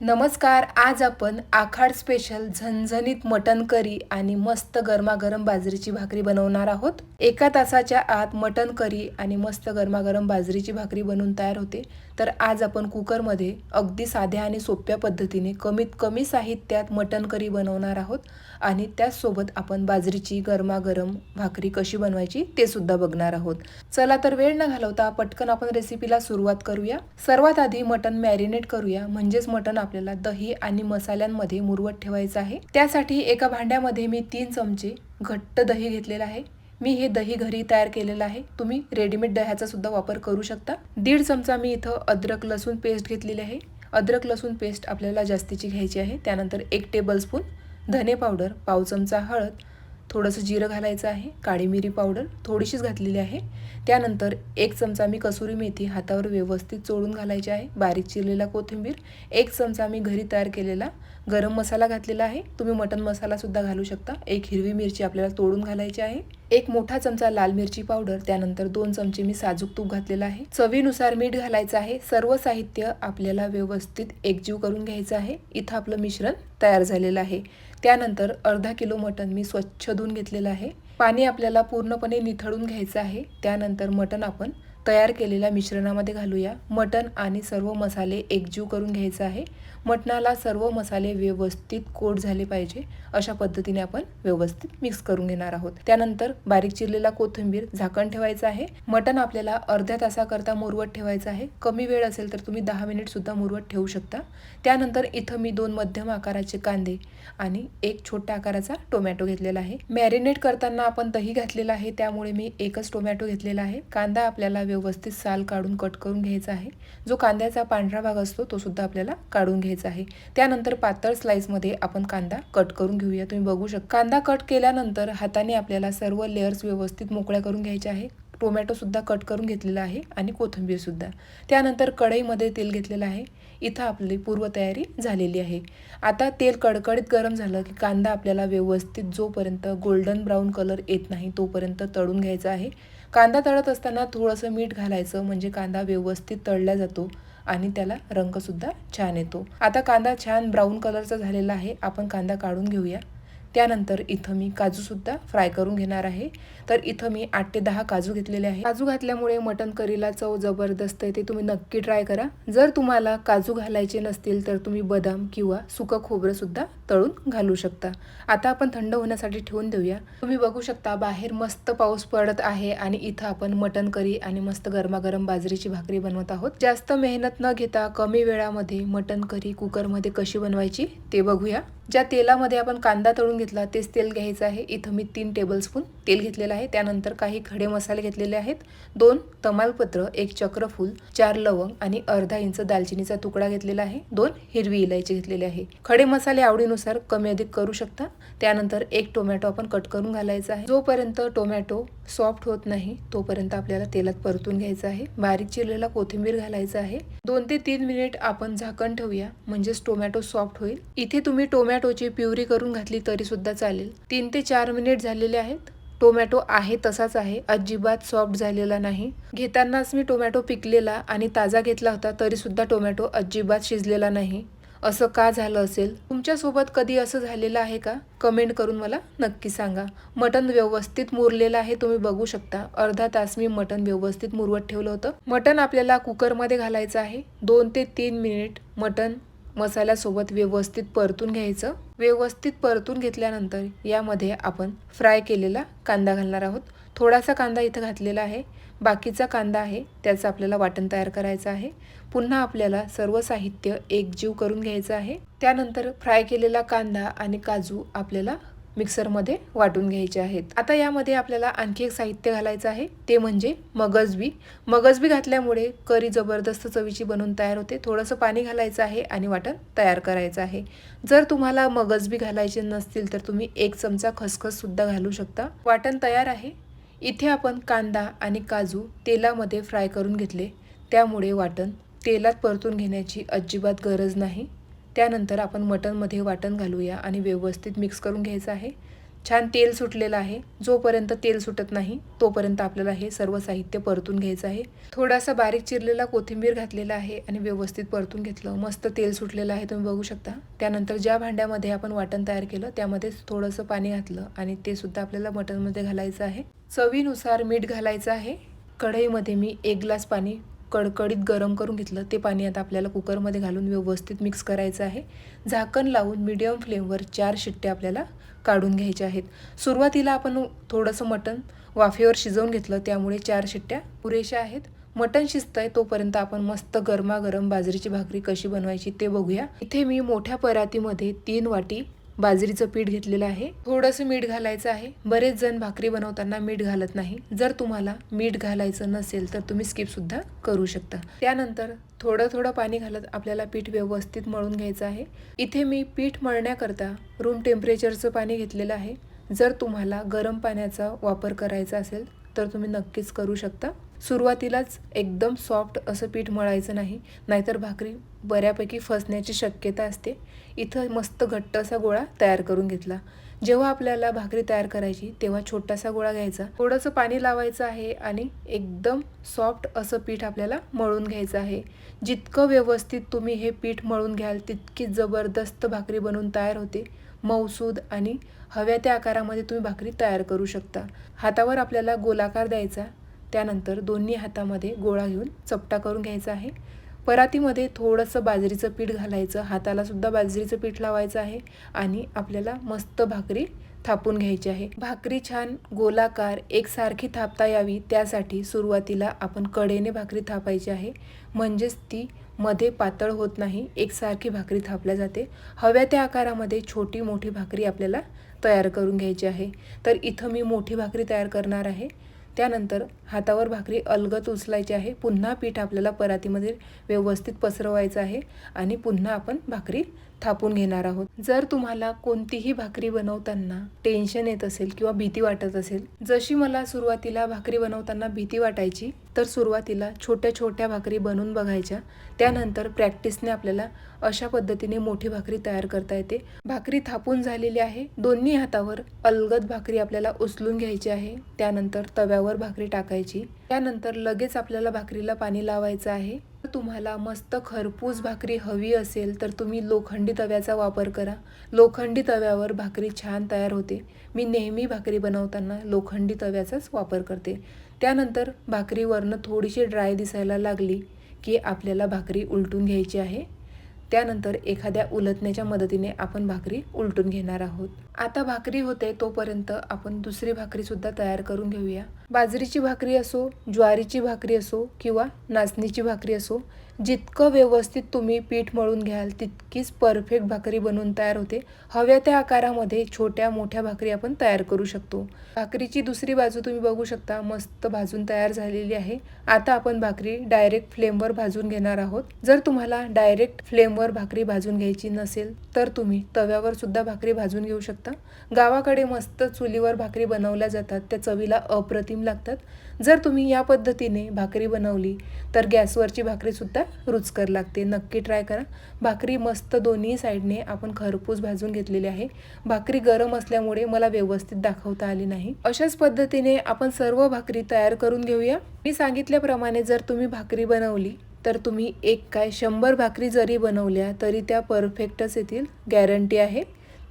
नमस्कार आज आपण आखाड स्पेशल झणझणीत मटन करी आणि मस्त गरमागरम बाजरीची भाकरी बनवणार आहोत. एका तासाच्या आत मटन करी आणि मस्त गरमागरम बाजरीची भाकरी बनवून तयार होते. तर आज आपण कुकरमध्ये अगदी साध्या आणि सोप्या पद्धतीने कमीत कमी साहित्यात मटन करी बनवणार आहोत. आणि त्याचसोबत आपण बाजरीची गरमागरम भाकरी कशी बनवायची ते सुद्धा बघणार आहोत. चला तर वेळ न घालवता पटकन आपण रेसिपीला सुरुवात करूया. सर्वात आधी मटन मॅरिनेट करूया. म्हणजेच मटन आपल्याला दही आणि मसाल्यांमध्ये मुरवत ठेवायचं आहे. त्यासाठी एका भांड्यामध्ये मी तीन चमचे घट्ट दही घेतलेलं आहे. मी हे दही घरी तयार केलेलं आहे. तुम्ही रेडीमेड दह्याचा सुद्धा वापर करू शकता. दीड चमचा मी इथं अद्रक लसूण पेस्ट घेतलेली आहे. अद्रक लसूण पेस्ट आपल्याला जास्तीची घ्यायची आहे. त्यानंतर एक टेबलस्पून धने पावडर पाव चमचा हळद थोडंसं जिरं घालायचं आहे काळी मिरी पावडर थोडीशीच घातलेली आहे. त्यानंतर एक चमचा मी कसुरी मेथी हातावर व्यवस्थित चोळून घालायची आहे. बारीक चिरलेला कोथिंबीर एक चमचा मी घरी तयार केलेला गरम मसाला घातलेला आहे. तुम्ही मटन मसालासुद्धा घालू शकता. एक हिरवी मिरची आपल्याला तोडून घालायची आहे. एक मोठा चमचा लाल मिरची पावडर त्यानंतर दोन चमचे मी साजूक तूप घातलेलं आहे. चवीनुसार मीठ घालायचं आहे. सर्व साहित्य आपल्याला व्यवस्थित एकजीव करून घ्यायचं आहे. इथं आपलं मिश्रण तयार झालेलं आहे. त्यानंतर अर्धा किलो मटण मी स्वच्छ धुवून घेतलेलं आहे. पाणी आपल्याला पूर्णपणे निथळून घ्यायचं आहे. त्यानंतर मटण आपण तयार केलेल्या मिश्रणामध्ये घालूया. मटण आणि सर्व मसाले एकजीव करून घ्यायचं आहे. मटणाला सर्व मसाले व्यवस्थित कोट झाले पाहिजे. अशा पद्धतीने आपण व्यवस्थित मिक्स करून घेणार आहोत. त्यानंतर बारीक चिरलेला कोथिंबीर झाकण ठेवायचं आहे. मटण आपल्याला अर्ध्या तासाकरता मुरवत ठेवायचं आहे. कमी वेळ असेल तर तुम्ही दहा मिनिट सुद्धा मुरवत ठेवू शकता. त्यानंतर इथं मी दोन मध्यम आकाराचे कांदे आणि एक छोट्या आकाराचा टोमॅटो घेतलेला आहे. मॅरिनेट करताना आपण दही घातलेला आहे. त्यामुळे मी एकच टोमॅटो घेतलेला आहे. कांदा आपल्याला व्यवस्थित साल काढून कट करून घ्यायचा आहे. जो कांद्याचा पांढरा भाग असतो तो सुद्धा आपल्याला काढून घ्यायचा आहे. त्यानंतर पातळ स्लाईसमध्ये आपण कांदा कट करून घेऊया. तुम्ही बघू शकता कांदा कट केल्यानंतर हाताने आपल्याला सर्व लेअर्स व्यवस्थित मोकळ्या करून घ्यायच्या आहे. टोमॅटोसुद्धा कट करून घेतलेला आहे आणि कोथिंबीर सुद्धा. त्यानंतर कढईमध्ये तेल घेतलेलं आहे. इथं आपली पूर्वतयारी झालेली आहे. आता तेल कडकडीत गरम झालं की कांदा आपल्याला व्यवस्थित जोपर्यंत गोल्डन ब्राऊन कलर येत नाही तोपर्यंत तळून घ्यायचा आहे. कांदा तळत असताना थोडंसं मीठ घालायचं म्हणजे कांदा व्यवस्थित तळला जातो. आणि त्याला रंगसुद्धा छान येतो. आता कांदा छान ब्राऊन कलरचा झालेला आहे. आपण कांदा काढून घेऊया. त्यानंतर इथं मी काजूसुद्धा फ्राय करून घेणार आहे. तर इथं मी आठ ते दहा काजू घेतलेले आहे काजू घातल्यामुळे मटन करीला चव जबरदस्त आहे ते तुम्ही नक्की ट्राय करा. जर तुम्हाला काजू घालायचे नसतील तर तुम्ही बदाम किंवा सुकं खोबरंसुद्धा तळून घालू शकता. आता आपण थंड होण्यासाठी ठेवून देऊया. तुम्ही बघू शकता बाहेर मस्त पाऊस पडत आहे आणि इथं आपण मटन करी आणि मस्त गरमागरम बाजरीची भाकरी बनवत आहोत. जास्त मेहनत न घेता कमी वेळामध्ये मटन करी कुकरमध्ये कशी बनवायची ते बघूया. ज्या तेलामध्ये आपण कांदा तळून घेतला तेच तेल घ्यायचं आहे. इथं मी तीन टेबलस्पून तेल घेतलेलं आहे. त्यानंतर काही खडे मसाले घेतलेले आहेत. दोन तमालपत्र एक चक्रफूल चार लवंग आणि अर्धा इंच दालचिनीचा तुकडा घेतलेला आहे. दोन हिरवी इलायची घेतलेली आहे. खडे मसाले आवडीनुसार कमी अधिक करू शकता. त्यानंतर एक टोमॅटो आपण कट करून घालायचा आहे. जोपर्यंत टोमॅटो सॉफ्ट होत नाही तोपर्यंत आपल्याला तेलात परतून घ्यायचं आहे. बारीक चिरलेला कोथिंबीर घालायचा आहे. दोन ते तीन मिनिट आपण झाकण ठेवूया. म्हणजेच टोमॅटो सॉफ्ट होईल. इथे तुम्ही टोमॅटोची प्युरी करून घातली तरी सुद्धा चालेल. तीन ते चार मिनिट झालेले आहेत. टोमॅटो आहे तसाच आहे. अजिबात सॉफ्ट झालेला नाही. घेतानाच मी टोमॅटो पिकलेला आणि ताजा घेतला होता तरीसुद्धा टोमॅटो अजिबात शिजलेला नाही. असं का झालं असेल? तुमच्यासोबत कधी असं झालेलं आहे का? कमेंट करून मला नक्की सांगा. मटन व्यवस्थित मुरलेलं आहे तुम्ही बघू शकता. अर्धा तास मी मटन व्यवस्थित मुरवत ठेवलं होतं. मटन आपल्याला कुकरमध्ये घालायचं आहे. दोन ते तीन मिनिट मटन मसाल्यासोबत व्यवस्थित परतून घ्यायचं. व्यवस्थित परतून घेतल्यानंतर यामध्ये आपण फ्राय केलेला कांदा घालणार आहोत. थोडासा कांदा इथं घातलेला आहे. बाकीचा कांदा आहे त्याचं आपल्याला वाटण तयार करायचं आहे. पुन्हा आपल्याला सर्व साहित्य एकजीव करून घ्यायचं आहे. त्यानंतर फ्राय केलेला कांदा आणि काजू आपल्याला मिक्सरमध्ये वाटून घ्यायचे आहेत. आता यामध्ये आपल्याला आणखी एक साहित्य घालायचं आहे. ते म्हणजे मगजबी. मगजबी घातल्यामुळे करी जबरदस्त चवीची बनवून तयार होते. थोडंसं पाणी घालायचं आहे आणि वाटण तयार करायचं आहे. जर तुम्हाला मगजबी घालायचे नसतील तर तुम्ही एक चमचा खसखससुद्धा घालू शकता. वाटण तयार आहे. इथे आपण कांदा आणि काजू तेलामध्ये फ्राय करून घेतले. त्यामुळे वाटण तेलात परतून घेण्याची अजिबात गरज नाही. त्यानंतर आपण मटनमध्ये वाटण घालूया आणि व्यवस्थित मिक्स करून घ्यायचं आहे. छान तेल सुटलेलं आहे. जोपर्यंत तेल सुटत नाही तोपर्यंत आपल्याला हे सर्व साहित्य परतून घ्यायचं आहे. थोडासा बारीक चिरलेला कोथिंबीर घातलेला आहे आणि व्यवस्थित परतून घेतलं. मस्त तेल सुटलेलं आहे तुम्ही बघू शकता. त्यानंतर ज्या भांड्यामध्ये आपण वाटण तयार केलं त्यामध्ये थोडंसं पाणी घातलं आणि ते सुद्धा आपल्याला मटनमध्ये घालायचं आहे. चवीनुसार मीठ घालायचं आहे. कढईमध्ये मी एक ग्लास पाणी कडकडीत गरम करून घेतलं ते पाणी आता आपल्याला कुकरमध्ये घालून व्यवस्थित मिक्स करायचं आहे. झाकण लावून मीडियम फ्लेमवर चार शिट्ट्या आपल्याला काढून घ्यायच्या आहेत. सुरुवातीला आपण थोडंसं मटण वाफेवर शिजवून घेतलं त्यामुळे चार शिट्ट्या पुरेशा आहेत. मटण शिजतंय तोपर्यंत आपण मस्त गरमागरम बाजरीची भाकरी कशी बनवायची ते बघूया. इथे मी मोठ्या परातीमध्ये तीन वाटी बाजरीचं पीठ घेतलेलं आहे. थोडंसं मीठ घालायचं आहे. बरेच जण भाकरी बनवताना मीठ घालत नाही. जर तुम्हाला मीठ घालायचं नसेल तर तुम्ही स्किप सुद्धा करू शकता. त्यानंतर थोडं थोडं पाणी घालत आपल्याला पीठ व्यवस्थित मळून घ्यायचं आहे. इथे मी पीठ मळण्याकरता रूम टेम्परेचरचं पाणी घेतलेलं आहे. जर तुम्हाला गरम पाण्याचा वापर करायचा असेल तर तुम्ही नक्कीच करू शकता. सुरुवातीलाच एकदम सॉफ्ट असं पीठ मळायचं नाही नाहीतर भाकरी बऱ्यापैकी फसण्याची शक्यता असते. इथं मस्त घट्ट असा गोळा तयार करून घेतला. जेव्हा आपल्याला भाकरी तयार करायची तेव्हा छोटासा गोळा घ्यायचा. थोडंसं पाणी लावायचं आहे आणि एकदम सॉफ्ट असं पीठ आपल्याला मळून घ्यायचं आहे. जितकं व्यवस्थित तुम्ही हे पीठ मळून घ्याल तितकी जबरदस्त भाकरी बनवून तयार होते. मौसूद आणि हव्या त्या आकारामध्ये तुम्ही भाकरी तयार करू शकता. हातावर आपल्याला गोलाकार द्यायचा. त्यानंतर दोन्ही हातामध्ये गोळा घेऊन चपटा करून घ्यायचा आहे. परातीमध्ये थोडंसं बाजरीचं पीठ घालायचं हातालासुद्धा बाजरीचं पीठ लावायचं आहे आणि आपल्याला मस्त भाकरी थापून घ्यायची आहे. भाकरी छान गोलाकार एकसारखी थापता यावी त्यासाठी सुरुवातीला आपण कडेने भाकरी थापायची आहे. म्हणजेच ती मध्ये पातळ होत नाही एकसारखी भाकरी थापल्या जाते. हव्या त्या आकारामध्ये छोटी मोठी भाकरी आपल्याला तयार करून घ्यायची आहे. तर इथं मी मोठी भाकरी तयार करणार आहे. त्यानंतर हातावर भाकरी अलगत उचलायची आहे. पुन्हा पीठ आपल्याला परातीमध्ये व्यवस्थित पसरवायचं आहे आणि पुन्हा आपण भाकरी थापून घेणार आहोत. जर तुम्हाला कोणतीही भाकरी बनवताना टेन्शन येत असेल किंवा भीती वाटत असेल जशी मला सुरुवातीला भाकरी बनवताना भीती वाटायची तर सुरुवातीला छोट्या छोट्या भाकरी बनवून बघायच्या. त्यानंतर प्रॅक्टिसने आपल्याला अशा पद्धतीने मोठी भाकरी तयार करता येते. भाकरी थापून झालेली आहे. दोन्ही हातावर अलगद भाकरी आपल्याला उचलून घ्यायची आहे. त्यानंतर तव्यावर भाकरी टाकायची. त्यानंतर लगेच आपल्याला भाकरीला पाणी लावायचं आहे. तुम्हाला मस्त खरपूस भाकरी हवी असेल तर तुम्ही लोखंडी तव्याचा वापर करा. लोखंडी तव्यावर भाकरी छान तयार होते. मी नेहमी भाकरी बनवताना लोखंडी तव्याचाच वापर करते. त्यानंतर भाकरीवरनं थोडीशी ड्राय दिसायला लागली की आपल्याला भाकरी उलटून घ्यायची आहे. त्यानंतर एखाद्या उलटण्याच्या मदतीने आपण भाकरी उलटून घेणार आहोत. आता भाकरी होते तोपर्यंत आपण दुसरी भाकरी सुद्धा तयार करून घेऊया. बाजरीची भाकरी असो ज्वारीची भाकरी असो किंवा नाचणीची भाकरी असो जितकं व्यवस्थित तुम्ही पीठ मळून घ्याल तितकीच परफेक्ट भाकरी बनवून तयार होते. हव्या त्या आकारामध्ये छोट्या मोठ्या भाकरी आपण तयार करू शकतो. भाकरीची दुसरी बाजू तुम्ही बघू शकता मस्त भाजून तयार झालेली आहे. आता आपण भाकरी डायरेक्ट फ्लेमवर भाजून घेणार आहोत. जर तुम्हाला डायरेक्ट फ्लेमवर भाकरी भाजून घ्यायची नसेल तर तुम्ही तव्यावर सुद्धा भाकरी भाजून घेऊ शकता. गावाकडे मस्त चुलीवर भाकरी बनवल्या जातात. त्या चवीला अप्रतिम लागतात. जर तुम्ही या पद्धतीने भाकरी बनवली तर गॅसवरची भाकरीसुद्धा रुचकर लागते. नक्की ट्राय करा. भाकरी मस्त दोन्ही साईडने आपण खरपूस भाजून घेतलेली आहे. भाकरी गरम असल्यामुळे मला व्यवस्थित दाखवता आली नाही. अशाच पद्धतीने आपण सर्व भाकरी तयार करून घेऊया. मी सांगितल्याप्रमाणे जर तुम्ही भाकरी बनवली तर तुम्ही एक काय शंभर भाकरी जरी बनवल्या तरी त्या परफेक्टच येतील. गॅरंटी आहे.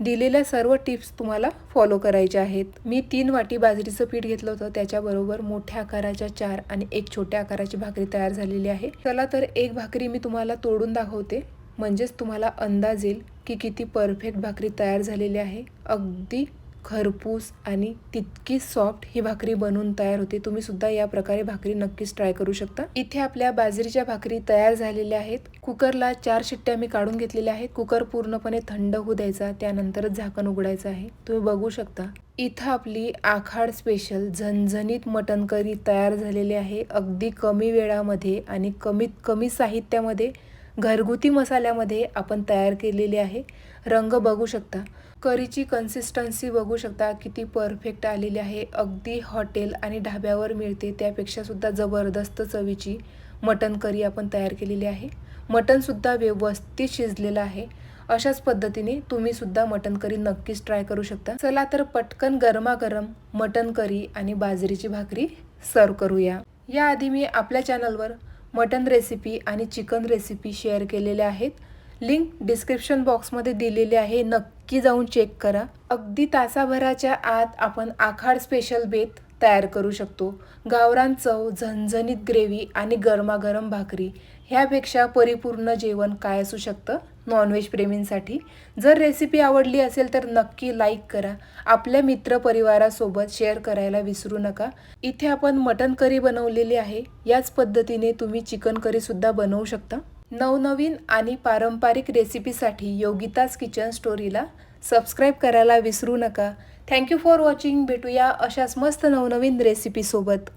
दिलेल्या सर्व टिप्स तुम्हाला फॉलो करायच्या आहेत. मी तीन वाटी बाजरीचं पीठ घेतलं होतं. त्याच्याबरोबर मोठ्या आकाराच्या चार आणि एक छोट्या आकाराची भाकरी तयार झालेली आहे. चला तर एक भाकरी मी तुम्हाला तोडून दाखवते. म्हणजेच तुम्हाला अंदाज येईल की किती परफेक्ट भाकरी तयार झालेली आहे. अगदी खरपूस आणि तितकी सॉफ्ट ही भाकरी बनवून तयार होते. तुम्ही सुद्धा या प्रकारे भाकरी नक्कीच ट्राय करू शकता. इथे आपल्या बाजरीच्या भाकरी तयार झालेल्या आहेत. कुकरला चार शिट्ट्या मी काढून घेतलेल्या आहेत. कुकर पूर्णपणे थंड होऊ द्यायचा त्यानंतरच झाकण उघडायचं आहे. तुम्ही बघू शकता इथं आपली आखाड स्पेशल झणझणीत मटन करी तयार झालेली आहे. अगदी कमी वेळामध्ये आणि कमीत कमी साहित्यामध्ये घरगुती मसाल्यामध्ये आपण तयार केलेली आहे. रंग बघू शकता. करीची कन्सिस्टन्सी बघू शकता. किती परफेक्ट आलेली आहे. अगदी हॉटेल आणि ढाब्यावर मिळते. त्यापेक्षासुद्धा जबरदस्त चवीची मटन करी आपण तयार केलेली आहे. मटनसुद्धा व्यवस्थित शिजलेलं आहे. अशाच पद्धतीने तुम्ही सुद्धा मटन करी नक्कीच ट्राय करू शकता. चला तर पटकन गरमागरम मटन करी आणि बाजरीची भाकरी सर्व करूया. याआधी मी आपल्या चॅनलवर मटन रेसिपी आणि चिकन रेसिपी शेअर केलेल्या आहेत. लिंक डिस्क्रिप्शन बॉक्समध्ये दिलेली आहे. नक्की जाऊन चेक करा. अगदी तासाभराच्या आत आपण आखाड स्पेशल बेत तयार करू शकतो. गावरान चव झणझणीत ग्रेव्ही आणि गरमागरम भाकरी ह्यापेक्षा परिपूर्ण जेवण काय असू शकतं? नॉनव्हेज प्रेमींसाठी. जर रेसिपी आवडली असेल तर नक्की लाईक करा. आपल्या मित्रपरिवारासोबत शेअर करायला विसरू नका. इथे आपण मटन करी बनवलेली आहे. याच पद्धतीने तुम्ही चिकन करीसुद्धा बनवू शकता. नवनवीन आणि पारंपरिक रेसिपीसाठी योगिताज किचन स्टोरीला सबस्क्राईब करायला विसरू नका. Thank you for watching. भेटूया अशाच मस्त नवनवीन रेसिपीसोबत.